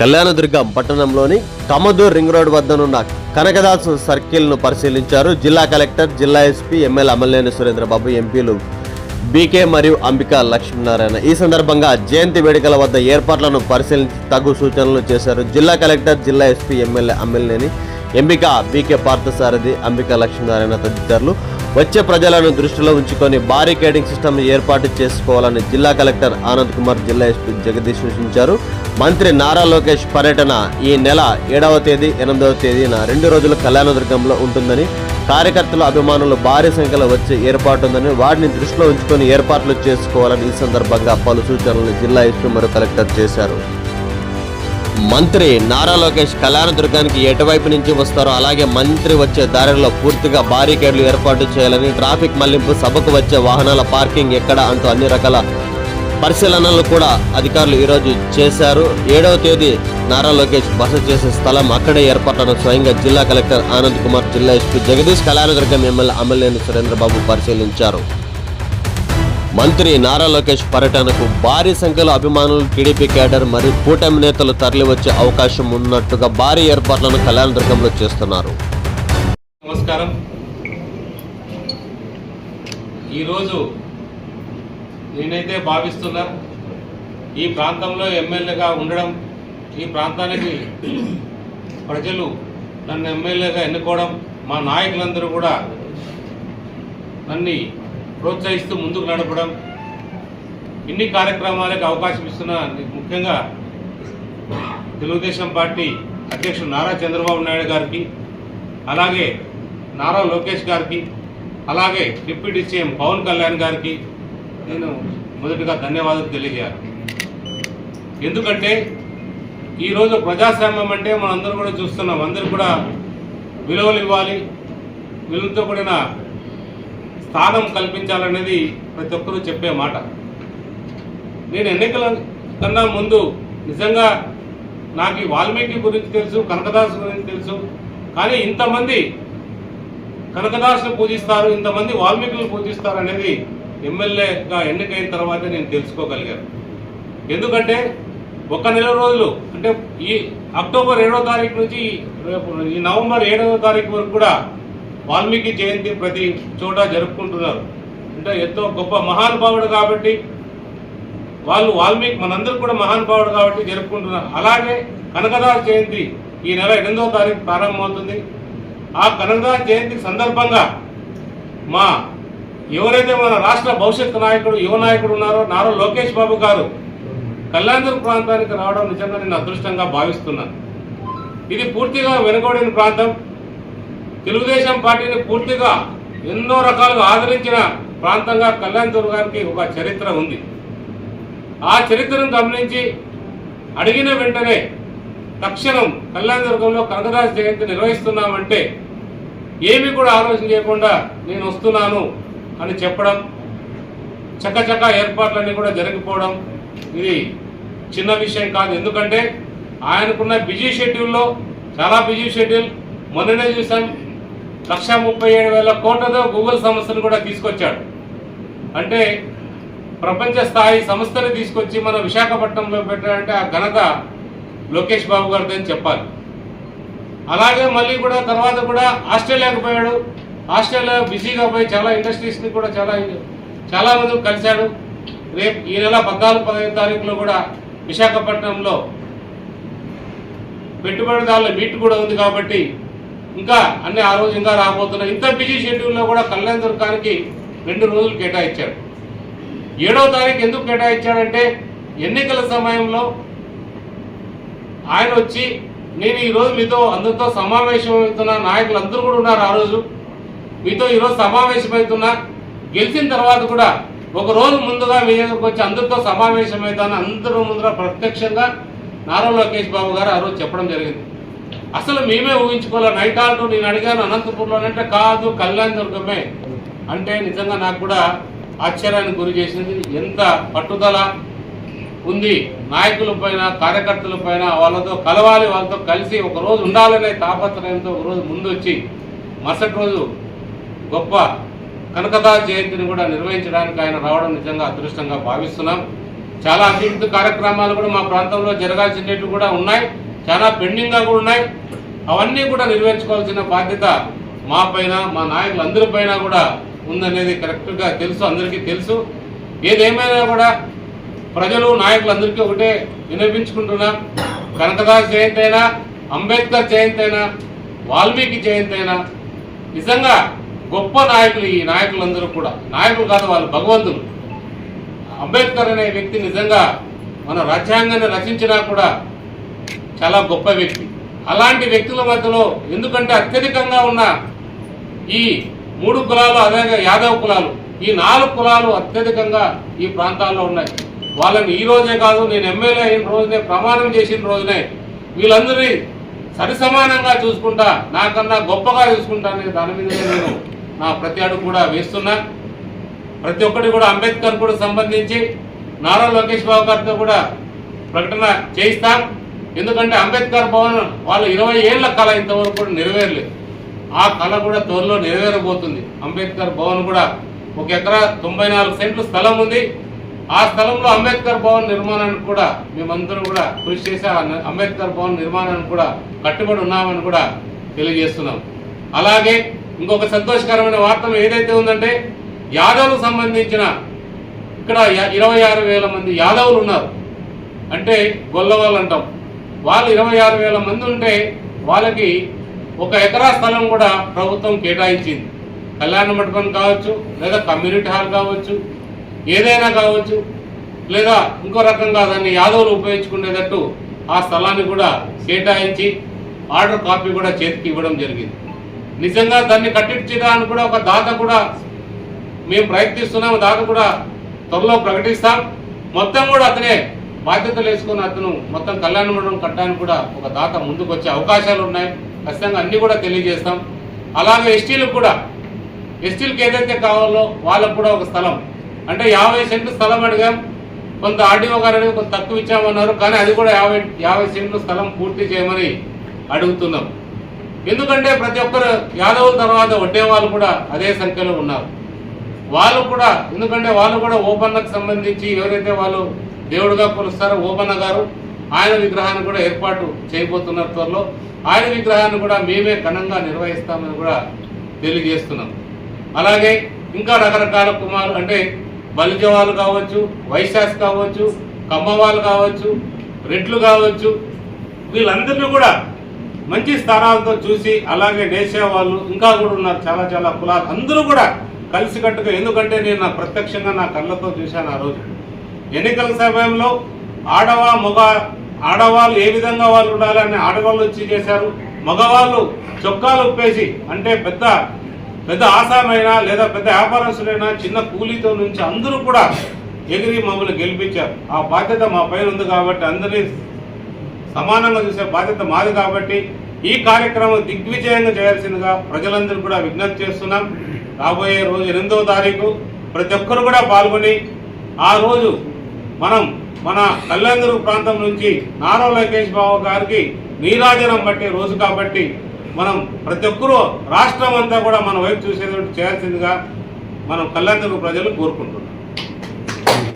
కళ్యాణదుర్గం పట్టణంలోని కమదూర్ ring road వద్దనున్న కనకదాసు సర్కిల్ను పరిశీలించారు. జిల్లా కలెక్టర్ జిల్లా ఎస్పీ ఎమ్మెల్యే అమలేని సురేంద్రబాబు ఎంపీలు బీకే మరియు అంబికా లక్ష్మీనారాయణ. ఈ సందర్భంగా జయంతి వేడుకల వద్ద ఏర్పాట్లను పరిశీలించి తగు సూచనలు చేశారు. జిల్లా కలెక్టర్ జిల్లా ఎస్పీ ఎమ్మెల్యే అమ్మెల్యేని ఎంపిక బీకే పార్థసారథి అంబికా లక్ష్మీనారాయణ తదితరులు వచ్చే ప్రజలను దృష్టిలో ఉంచుకొని బారికేడింగ్ సిస్టమ్ ఏర్పాటు చేసుకోవాలని జిల్లా కలెక్టర్ ఆనంద్ కుమార్ జిల్లా ఎస్పీ జగదీష్ సూచించారు. మంత్రి నారా లోకేష్ పర్యటన ఈ నెల ఏడవ తేదీ ఎనిమిదవ తేదీన రెండు రోజులు కళ్యాణదుర్గంలో ఉంటుందని కార్యకర్తలు అభిమానులు భారీ సంఖ్యలో వచ్చే ఏర్పాటు ఉందని వాటిని దృష్టిలో ఉంచుకొని ఏర్పాట్లు చేసుకోవాలని ఈ సందర్భంగా పలు సూచనలు జిల్లా ఎస్పీ మరియు కలెక్టర్ చేశారు. మంత్రి నారా లోకేష్ కళ్యాణదుర్గానికి ఎటువైపు నుంచి వస్తారో అలాగే మంత్రి వచ్చే దారిలో పూర్తిగా బారికేడ్లు ఏర్పాటు చేయాలని ట్రాఫిక్ మళ్ళింపు సభకు వచ్చే వాహనాల పార్కింగ్ ఎక్కడ అంటూ అన్ని రకాల పరిశీలనలు కూడా అధికారులు ఈరోజు చేశారు. ఏడవ తేదీ నారా లోకేష్ బస చేసే స్థలం అక్కడే ఏర్పాట్లను స్వయంగా జిల్లా కలెక్టర్ ఆనంద్ కుమార్ జిల్లా ఎస్పీ జగదీష్ కళ్యాణదుర్గం ఎమ్మెల్యే అమ్మలేని సురేంద్రబాబు పరిశీలించారు. మంత్రి నారా లోకేష్ పర్యటనకు భారీ సంఖ్యలో అభిమానులు టీడీపీ కేడర్ మరియు కూటమి నేతలు తరలివచ్చే అవకాశం ఉన్నట్టుగా భారీ ఏర్పాట్లను కళ్యాణదుర్గంలో చేస్తున్నారు. నమస్కారం. ఈరోజు నేనైతే భావిస్తున్నా ఈ ప్రాంతంలో ఎమ్మెల్యేగా ఉండడం ఈ ప్రాంతానికి ప్రజలు నన్ను ఎమ్మెల్యేగా ఎన్నుకోవడం మా నాయకులందరూ కూడా నన్ను ప్రోత్సహిస్తూ ముందుకు నడపడం. ఇన్ని కార్యక్రమాలకు అవకాశం ఇస్తున్న ముఖ్యంగా తెలుగుదేశం పార్టీ అధ్యక్షుడు నారా చంద్రబాబు నాయుడు గారికి అలాగే నారా లోకేష్ గారికి అలాగే డిప్యూటీ సీఎం పవన్ కళ్యాణ్ గారికి నేను మొదటగా ధన్యవాదాలు తెలియజేయాలి. ఎందుకంటే ఈరోజు ప్రజాస్వామ్యం అంటే మనందరూ కూడా చూస్తున్నాం. అందరూ కూడా విలువలు ఇవ్వాలి. విలువతో కూడిన స్థానం కల్పించాలనేది ప్రతి ఒక్కరూ చెప్పే మాట. నేను ఎన్నికల కన్నా ముందు నిజంగా నాకు ఈ వాల్మీకి గురించి తెలుసు కనకదాస్ గురించి తెలుసు. కానీ ఇంతమంది కనకదాసును పూజిస్తారు ఇంతమంది వాల్మీకులను పూజిస్తారు అనేది ఎమ్మెల్యేగా ఎన్నికైన తర్వాత నేను తెలుసుకోగలిగాను. ఎందుకంటే ఒక నెల రోజులు అంటే ఈ అక్టోబర్ ఏడవ తారీఖు నుంచి రేపు ఈ నవంబర్ ఏడవ తారీఖు వరకు కూడా వాల్మీకి జయంతి ప్రతి చోట జరుపుకుంటున్నారు. అంటే ఎంతో గొప్ప మహానుభావుడు కాబట్టి వాళ్ళు వాల్మీకి మనందరూ కూడా మహానుభావుడు కాబట్టి జరుపుకుంటున్నారు. అలాగే కనకదాస్ జయంతి ఈ నెల ఎనిమిదవ తారీఖు ప్రారంభమవుతుంది. ఆ కనకదాస్ జయంతి సందర్భంగా మా ఎవరైతే మన రాష్ట్ర భవిష్యత్తు నాయకుడు యువ నాయకుడు ఉన్నారో నారా లోకేష్ బాబు గారు కళ్యాణదుర్గ ప్రాంతానికి రావడం నిజంగా నేను అదృష్టంగా భావిస్తున్నాను. ఇది పూర్తిగా వెనుకబడిన ప్రాంతం. తెలుగుదేశం పార్టీని పూర్తిగా ఎన్నో రకాలుగా ఆదరించిన ప్రాంతంగా కళ్యాణదుర్గానికి ఒక చరిత్ర ఉంది. ఆ చరిత్రను గమనించి అడిగిన వెంటనే తక్షణం కళ్యాణదుర్గంలో కనకదాస్ జయంతి నిర్వహిస్తున్నామంటే ఏమీ కూడా ఆలోచన చేయకుండా నేను వస్తున్నాను అని చెప్పడం చకచక ఏర్పాట్లన్నీ కూడా జరిగిపోవడం ఇది చిన్న విషయం కాదు. ఎందుకంటే ఆయనకున్న బిజీ షెడ్యూల్లో చాలా బిజీ షెడ్యూల్ మొన్ననే చూసాం లక్ష ముప్పై ఏడు వేల కోట్లతో గూగుల్ సంస్థను కూడా తీసుకొచ్చాడు. అంటే ప్రపంచ స్థాయి సంస్థని తీసుకొచ్చి మన విశాఖపట్నంలో పెట్టాడంటే ఆ ఘనత లోకేష్ బాబు గారిది అని చెప్పాలి. అలాగే మళ్ళీ కూడా తర్వాత కూడా ఆస్ట్రేలియాకు పోయాడు. ఆస్ట్రేలియా బిజీగా పోయి చాలా ఇండస్ట్రీస్ని కూడా చాలా చాలా మంది కలిశాడు. రేపు ఈ నెల పద్నాలుగు పదహైదు తారీఖులో కూడా విశాఖపట్నంలో పెట్టుబడిదారుల మీట్ కూడా ఉంది కాబట్టి ఇంకా అన్ని ఆ రోజు ఇంకా రాబోతున్నాయి. ఇంత బిజీ షెడ్యూల్లో కూడా కళ్యాణ్ దుర్గానికి రెండు రోజులు కేటాయించాడు ఏడో తారీఖు ఎందుకు కేటాయించాడంటే ఎన్నికల సమయంలో ఆయన వచ్చి నేను ఈరోజు మీతో అందరితో సమావేశం అవుతున్నా నాయకులు అందరూ కూడా ఉన్నారు ఆ రోజు. మీతో ఈరోజు సమావేశం అవుతున్నా గెలిచిన తర్వాత కూడా ఒక రోజు ముందుగా మీ దగ్గరకు వచ్చి అందరితో సమావేశం అవుతాను అందరూ ముందర ప్రత్యక్షంగా నారా లోకేష్ బాబు గారు ఆ రోజు చెప్పడం జరిగింది. అసలు మేమే ఊహించుకోలే నైట్ ఆల్టూ నేను అడిగాను అనంతపూర్లో అంటే కాదు కళ్యాణ్ దుర్గమే. అంటే నిజంగా నాకు కూడా ఆశ్చర్యానికి గురి చేసింది ఎంత పట్టుదల ఉంది. నాయకుల పైన కార్యకర్తల పైన వాళ్ళతో కలవాలి వాళ్ళతో కలిసి ఒక రోజు ఉండాలనే తాపత్రయంతో ఒక రోజు ముందు వచ్చి మరుసటి రోజు గొప్ప కనకదాస్ జయంతిని కూడా నిర్వహించడానికి ఆయన రావడం నిజంగా అదృష్టంగా భావిస్తున్నాం. చాలా అభివృద్ధి కార్యక్రమాలు కూడా మా ప్రాంతంలో జరగాల్సినవి కూడా ఉన్నాయి. చాలా పెండింగ్గా కూడా ఉన్నాయి. అవన్నీ కూడా నెరవేర్చుకోవాల్సిన బాధ్యత మా పైన మా నాయకులందరి పైన కూడా ఉందనేది కరెక్ట్గా తెలుసు అందరికీ తెలుసు. ఏదేమైనా కూడా ప్రజలు నాయకులందరికీ ఒకటే వినిపించుకుంటున్నాం. కనకదాస్ జయంతి అయినా అంబేద్కర్ జయంతి అయినా వాల్మీకి జయంతి అయినా నిజంగా గొప్ప నాయకులు ఈ నాయకులందరూ కూడా. నాయకులు కాదు వాళ్ళు భగవంతులు. అంబేద్కర్ అనే వ్యక్తి నిజంగా మన రాజ్యాంగాన్ని రచించినా కూడా చాలా గొప్ప వ్యక్తి. అలాంటి వ్యక్తుల మధ్యలో ఎందుకంటే అత్యధికంగా ఉన్న ఈ మూడు కులాలు అదేవిధంగా యాదవ్ కులాలు ఈ నాలుగు కులాలు అత్యధికంగా ఈ ప్రాంతాల్లో ఉన్నాయి. వాళ్ళని ఈ రోజే కాదు నేను ఎమ్మెల్యే అయిన రోజునే ప్రమాణం చేసిన రోజునే వీళ్ళందరినీ సరిసమానంగా చూసుకుంటా నాకన్నా గొప్పగా చూసుకుంటానని దాని మీద నేను నా ప్రతి అడుగు కూడా వేస్తున్నా. ప్రతి ఒక్కటి కూడా అంబేద్కర్ కూడా సంబంధించి నారా లోకేష్ బాబు గారితో కూడా ప్రకటన చేయిస్తాం. ఎందుకంటే అంబేద్కర్ భవన్ వాళ్ళు ఇరవై ఏళ్ళ కళ ఇంతవరకు కూడా నెరవేరలేదు ఆ కళ కూడా త్వరలో నెరవేరబోతుంది. అంబేద్కర్ భవన్ కూడా ఒక ఎకరా తొంభై నాలుగు సెంట్లు స్థలం ఉంది. ఆ స్థలంలో అంబేద్కర్ భవన్ నిర్మాణానికి కూడా మేమందరం కూడా కృషి చేసి ఆ అంబేద్కర్ భవన్ నిర్మాణానికి కూడా కట్టుబడి ఉన్నామని కూడా తెలియజేస్తున్నాం. అలాగే ఇంకొక సంతోషకరమైన వార్త ఏదైతే ఉందంటే యాదవ్లకు సంబంధించిన ఇక్కడ ఇరవై ఆరు వేల మంది యాదవులు ఉన్నారు. అంటే గొల్లవాళ్ళు అంటాం వాళ్ళు ఇరవై ఆరు వేల మంది ఉంటే వాళ్ళకి ఒక ఎకరా స్థలం కూడా ప్రభుత్వం కేటాయించింది. కళ్యాణ మండపం కావచ్చు లేదా కమ్యూనిటీ హాల్ కావచ్చు ఏదైనా కావచ్చు లేదా ఇంకో రకంగా దాన్ని యాదవులు ఉపయోగించుకునేటట్టు ఆ స్థలాన్ని కూడా కేటాయించి ఆర్డర్ కాపీ కూడా చేతికి ఇవ్వడం జరిగింది. నిజంగా దాన్ని కట్టించడానికి కూడా ఒక దాత కూడా మేము ప్రయత్నిస్తున్నాము దాత కూడా త్వరలో ప్రకటిస్తాం. మొత్తం కూడా అతనే బాధ్యతలు వేసుకుని అతను మొత్తం కళ్యాణ మండపం కట్టడానికి కూడా ఒక దాత ముందుకు వచ్చే అవకాశాలు ఉన్నాయి. ఖచ్చితంగా అన్ని కూడా తెలియజేస్తాం. అలాగే ఎస్టీలకు కూడా ఎస్టీలకు ఏదైతే కావాలో వాళ్ళకు కూడా ఒక స్థలం. అంటే యాభై సెంట్లు స్థలం అడిగాం. కొంత ఆర్డీఓ గారు అడిగి కొంత తక్కువ ఇచ్చామన్నారు. కానీ అది కూడా యాభై యాభై సెంట్లు స్థలం పూర్తి చేయమని అడుగుతున్నాం. ఎందుకంటే ప్రతి ఒక్కరు యాదవుల తర్వాత వడ్డే వాళ్ళు కూడా అదే సంఖ్యలో ఉన్నారు. వాళ్ళు కూడా ఎందుకంటే వాళ్ళు కూడా ఓపెన్లకు సంబంధించి ఎవరైతే వాళ్ళు దేవుడుగా కొలుస్తారు ఓపన్న గారు. ఆయన విగ్రహాన్ని కూడా ఏర్పాటు చేయబోతున్న త్వరలో. ఆయన విగ్రహాన్ని కూడా మేమే ఘనంగా నిర్వహిస్తామని కూడా తెలియజేస్తున్నాం. అలాగే ఇంకా రకరకాల కుమారు అంటే బలిజవాళ్ళు కావచ్చు వైశాస్ కావచ్చు కమ్మ వాళ్ళు కావచ్చు రెడ్లు కావచ్చు వీళ్ళందరినీ కూడా మంచి స్థానాలతో చూసి అలాగే దేశ వాళ్ళు ఇంకా కూడా ఉన్నారు చాలా చాలా కులాలు. అందరూ కూడా కలిసికట్టుగా ఎందుకంటే నేను నా ప్రత్యక్షంగా నా కళ్ళతో చూశాను ఆ రోజు. ఎన్నికల సమయంలో ఆడవ మగ ఆడవాళ్ళు ఏ విధంగా వాళ్ళు ఉండాలని ఆడవాళ్ళు వచ్చి చేశారు. మగవాళ్ళు చొక్కాలు ఉప్పేసి అంటే పెద్ద పెద్ద ఆసామైనా లేదా పెద్ద వ్యాపారస్తులైనా చిన్న కూలీతో నుంచి అందరూ కూడా ఎగిరి మమ్మల్ని గెలిపించారు. ఆ బాధ్యత మా పైన ఉంది కాబట్టి అందరినీ సమానంగా చూసే బాధ్యత మాది కాబట్టి ఈ కార్యక్రమం దిగ్విజయంగా చేయాల్సిందిగా ప్రజలందరూ కూడా విజ్ఞప్తి చేస్తున్నాం. రాబోయే రోజు ఎనిమిదవ తారీఖు ప్రతి ఒక్కరు కూడా పాల్గొని ఆ రోజు మనం మన కళ్యాణదుర్గ ప్రాంతం నుంచి నారా లోకేష్ బాబు గారికి నీరాజనం బట్టి రోజు కాబట్టి మనం ప్రతి ఒక్కరూ రాష్ట్రం అంతా కూడా మన వైపు చూసేటట్టు చేయాల్సిందిగా మనం కళ్యాణదుర్గ ప్రజలు కోరుకుంటున్నాం.